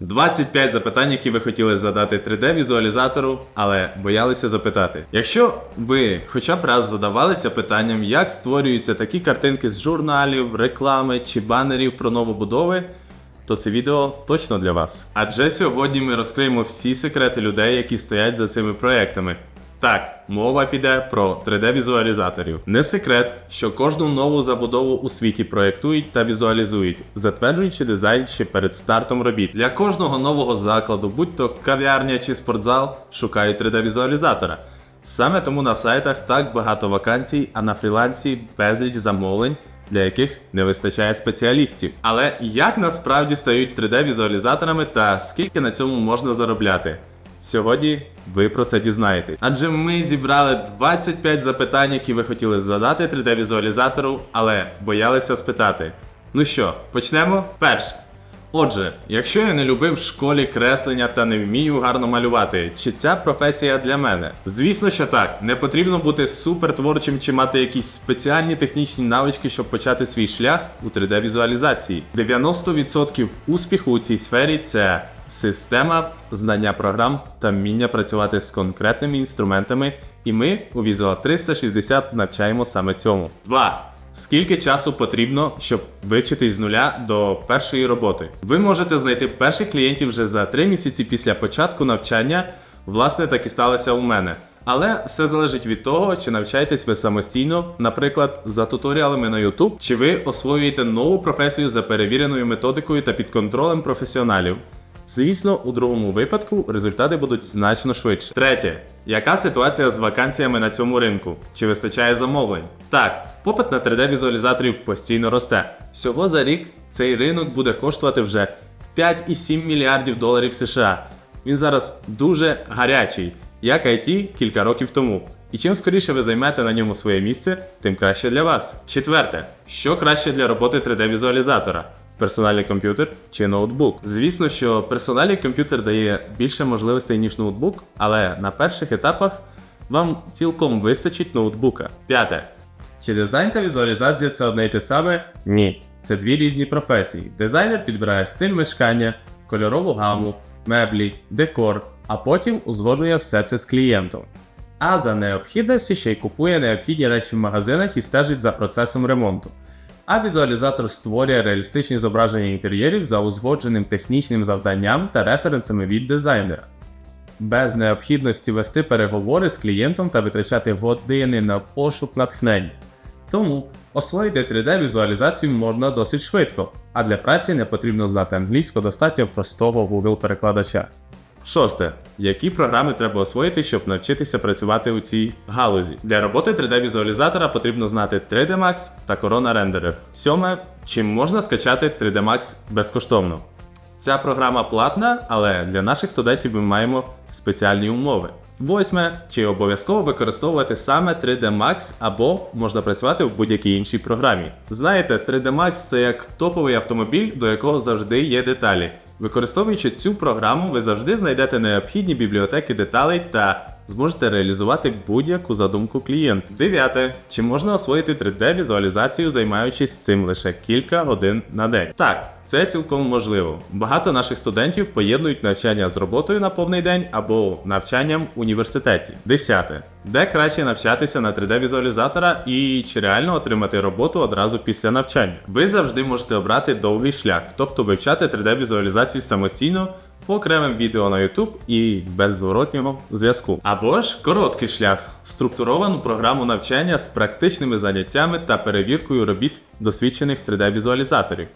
25 запитань, які ви хотіли задати 3D-візуалізатору, але боялися запитати. Якщо ви хоча б раз задавалися питанням, як створюються такі картинки з журналів, реклами чи банерів про новобудови, то це відео точно для вас. Адже сьогодні ми розкриємо всі секрети людей, які стоять за цими проектами. Так, мова піде про 3D-візуалізаторів. Не секрет, що кожну нову забудову у світі проєктують та візуалізують, затверджуючи дизайн ще перед стартом робіт. Для кожного нового закладу, будь то кав'ярня чи спортзал, шукають 3D-візуалізатора. Саме тому на сайтах так багато вакансій, а на фрілансі безліч замовлень, для яких не вистачає спеціалістів. Але як насправді стають 3D-візуалізаторами та скільки на цьому можна заробляти? Сьогодні ви про це дізнаєтесь. Адже ми зібрали 25 запитань, які ви хотіли задати 3D-візуалізатору, але боялися спитати. Ну що, почнемо? Перше. Отже, якщо я не любив в школі креслення та не вмію гарно малювати, чи ця професія для мене? Звісно, що так. Не потрібно бути супертворчим чи мати якісь спеціальні технічні навички, щоб почати свій шлях у 3D-візуалізації. 90% успіху у цій сфері це система, знання програм та вміння працювати з конкретними інструментами, і ми у Visual 360 навчаємо саме цьому. 2. Скільки часу потрібно, щоб вивчитись з нуля до першої роботи? Ви можете знайти перших клієнтів вже за 3 місяці після початку навчання. Власне, так і сталося у мене. Але все залежить від того, чи навчаєтесь ви самостійно, наприклад, за туторіалами на YouTube, чи ви освоюєте нову професію за перевіреною методикою та під контролем професіоналів. Звісно, у другому випадку результати будуть значно швидше. Третє. Яка ситуація з вакансіями на цьому ринку? Чи вистачає замовлень? Так, попит на 3D-візуалізаторів постійно росте. Всього за рік цей ринок буде коштувати вже 5,7 мільярдів доларів США. Він зараз дуже гарячий, як IT кілька років тому. І чим скоріше ви займете на ньому своє місце, тим краще для вас. Четверте, що краще для роботи 3D-візуалізатора? Персональний комп'ютер чи ноутбук. Звісно, що персональний комп'ютер дає більше можливостей, ніж ноутбук, але на перших етапах вам цілком вистачить ноутбука. П'яте. Чи дизайн та візуалізація це одне й те саме? Ні. Це дві різні професії. Дизайнер підбирає стиль мешкання, кольорову гаму, меблі, декор, а потім узгоджує все це з клієнтом. А за необхідності ще й купує необхідні речі в магазинах і стежить за процесом ремонту. А візуалізатор створює реалістичні зображення інтер'єрів за узгодженим технічним завданням та референсами від дизайнера. Без необхідності вести переговори з клієнтом та витрачати години на пошук натхнення. Тому освоїти 3D-візуалізацію можна досить швидко, а для праці не потрібно знати англійську достатньо простого Google-перекладача. Шосте. Які програми треба освоїти, щоб навчитися працювати у цій галузі? Для роботи 3D-візуалізатора потрібно знати 3D Max та Corona Renderer. Сьоме. Чим можна скачати 3D Max безкоштовно? Ця програма платна, але для наших студентів ми маємо спеціальні умови. Восьме. Чи обов'язково використовувати саме 3D Max або можна працювати в будь-якій іншій програмі? Знаєте, 3D Max це як топовий автомобіль, до якого завжди є деталі. Використовуючи цю програму, ви завжди знайдете необхідні бібліотеки деталей та зможете реалізувати будь-яку задумку клієнта. Дев'яте. Чи можна освоїти 3D-візуалізацію, займаючись цим лише кілька годин на день? Так, це цілком можливо. Багато наших студентів поєднують навчання з роботою на повний день або навчанням в університеті. Десяте. Де краще навчатися на 3D-візуалізатора і чи реально отримати роботу одразу після навчання? Ви завжди можете обрати довгий шлях, тобто вивчати 3D-візуалізацію самостійно окремим відео на YouTube і без зворотнього зв'язку. Або ж короткий шлях, структуровану програму навчання з практичними заняттями та перевіркою робіт досвідчених 3D-візуалізаторів.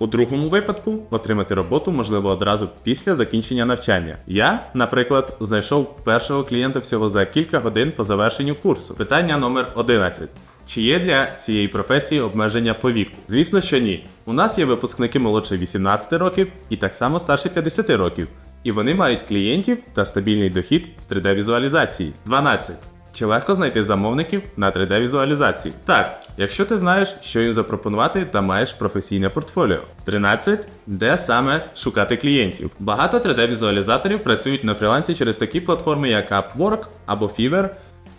У другому випадку отримати роботу можливо одразу після закінчення навчання. Я, наприклад, знайшов першого клієнта всього за кілька годин по завершенню курсу. Питання номер 11. Чи є для цієї професії обмеження по віку? Звісно, що ні. У нас є випускники молодше 18 років і так само старше 50 років. І вони мають клієнтів та стабільний дохід в 3D-візуалізації. 12. Чи легко знайти замовників на 3D-візуалізацію? Так, якщо ти знаєш, що їм запропонувати та маєш професійне портфоліо. 13. Де саме шукати клієнтів? Багато 3D-візуалізаторів працюють на фрілансі через такі платформи, як Upwork або Fiverr,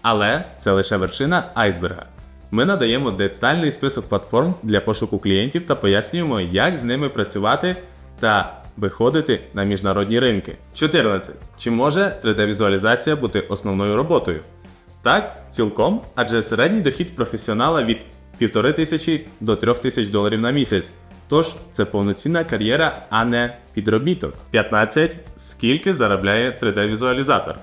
але це лише вершина айсберга. Ми надаємо детальний список платформ для пошуку клієнтів та пояснюємо, як з ними працювати та виходити на міжнародні ринки. 14. Чи може 3D-візуалізація бути основною роботою? Так, цілком, адже середній дохід професіонала від 1500 до 3000 доларів на місяць. Тож це повноцінна кар'єра, а не підробіток. 15. Скільки заробляє 3D-візуалізатор?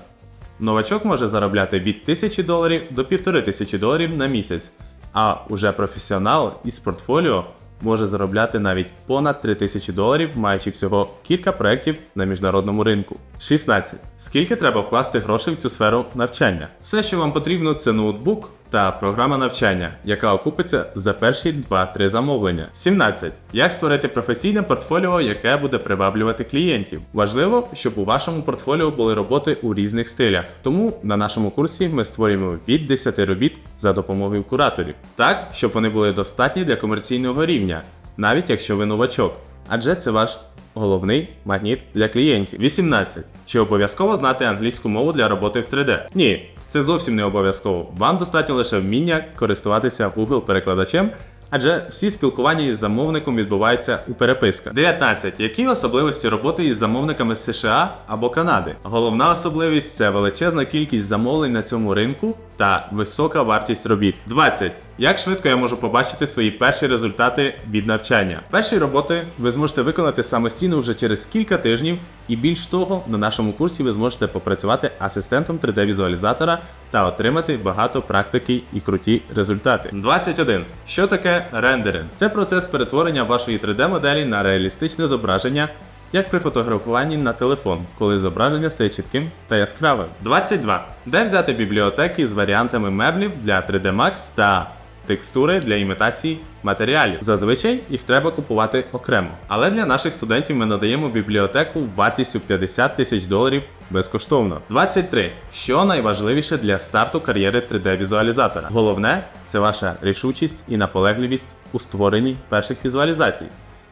Новачок може заробляти від 1000 доларів до 1500 доларів на місяць, а уже професіонал із портфоліо може заробляти навіть понад 3000 доларів, маючи всього кілька проєктів на міжнародному ринку. 16. Скільки треба вкласти грошей в цю сферу навчання? Все, що вам потрібно, це ноутбук та програма навчання, яка окупиться за перші 2-3 замовлення. 17. Як створити професійне портфоліо, яке буде приваблювати клієнтів? Важливо, щоб у вашому портфоліо були роботи у різних стилях. Тому на нашому курсі ми створюємо від 10 робіт за допомогою кураторів, так щоб вони були достатні для комерційного рівня, навіть якщо ви новачок. Адже це ваш головний магніт для клієнтів. 18. Чи обов'язково знати англійську мову для роботи в 3D? Ні, це зовсім не обов'язково. Вам достатньо лише вміння користуватися Google перекладачем. Адже всі спілкування із замовником відбуваються у переписках. 19. Які особливості роботи із замовниками США або Канади? Головна особливість це величезна кількість замовлень на цьому ринку та висока вартість робіт. 20. Як швидко я можу побачити свої перші результати від навчання? Перші роботи ви зможете виконати самостійно вже через кілька тижнів, і більш того, на нашому курсі ви зможете попрацювати асистентом 3D-візуалізатора та отримати багато практики і круті результати. 21. Що таке рендеринг? Це процес перетворення вашої 3D-моделі на реалістичне зображення. Як при фотографуванні на телефон, коли зображення стає чітким та яскравим. 22. Де взяти бібліотеки з варіантами меблів для 3D Max та текстури для імітації матеріалів. Зазвичай їх треба купувати окремо. Але для наших студентів ми надаємо бібліотеку вартістю 50 тисяч доларів безкоштовно. 23. Що найважливіше для старту кар'єри 3D-візуалізатора? Головне це ваша рішучість і наполегливість у створенні перших візуалізацій.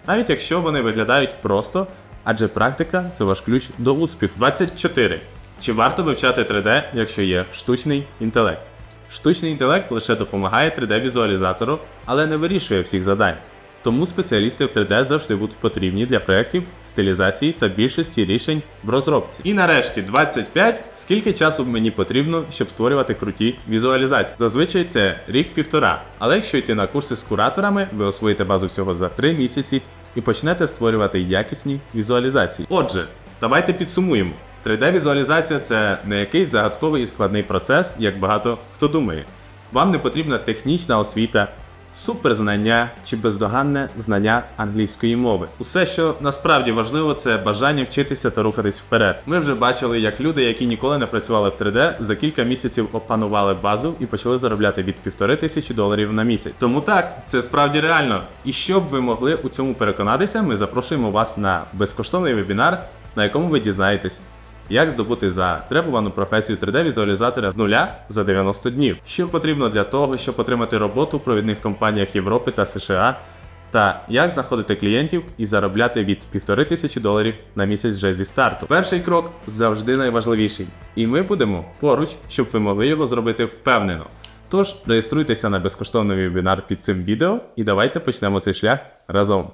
Навіть якщо вони виглядають просто, адже практика це ваш ключ до успіху. 24. Чи варто вивчати 3D, якщо є штучний інтелект? Штучний інтелект лише допомагає 3D-візуалізатору, але не вирішує всіх завдань. Тому спеціалісти в 3D завжди будуть потрібні для проєктів, стилізації та більшості рішень в розробці. І нарешті 25. Скільки часу мені потрібно, щоб створювати круті візуалізації? Зазвичай це рік-півтора. Але якщо йти на курси з кураторами, ви освоїте базу всього за 3 місяці і почнете створювати якісні візуалізації. Отже, давайте підсумуємо. 3D-візуалізація це не якийсь загадковий і складний процес, як багато хто думає. Вам не потрібна технічна освіта, суперзнання чи бездоганне знання англійської мови. Усе, що насправді важливо, це бажання вчитися та рухатись вперед. Ми вже бачили, як люди, які ніколи не працювали в 3D, за кілька місяців опанували базу і почали заробляти від півтори тисячі доларів на місяць. Тому так, це справді реально. І щоб ви могли у цьому переконатися, ми запрошуємо вас на безкоштовний вебінар, на якому ви дізнаєтесь. Як здобути затребувану професію 3D-візуалізатора з нуля за 90 днів? Що потрібно для того, щоб отримати роботу в провідних компаніях Європи та США? Та як знаходити клієнтів і заробляти від 1500 доларів на місяць вже зі старту? Перший крок завжди найважливіший, і ми будемо поруч, щоб ви могли його зробити впевнено. Тож реєструйтеся на безкоштовний вебінар під цим відео і давайте почнемо цей шлях разом.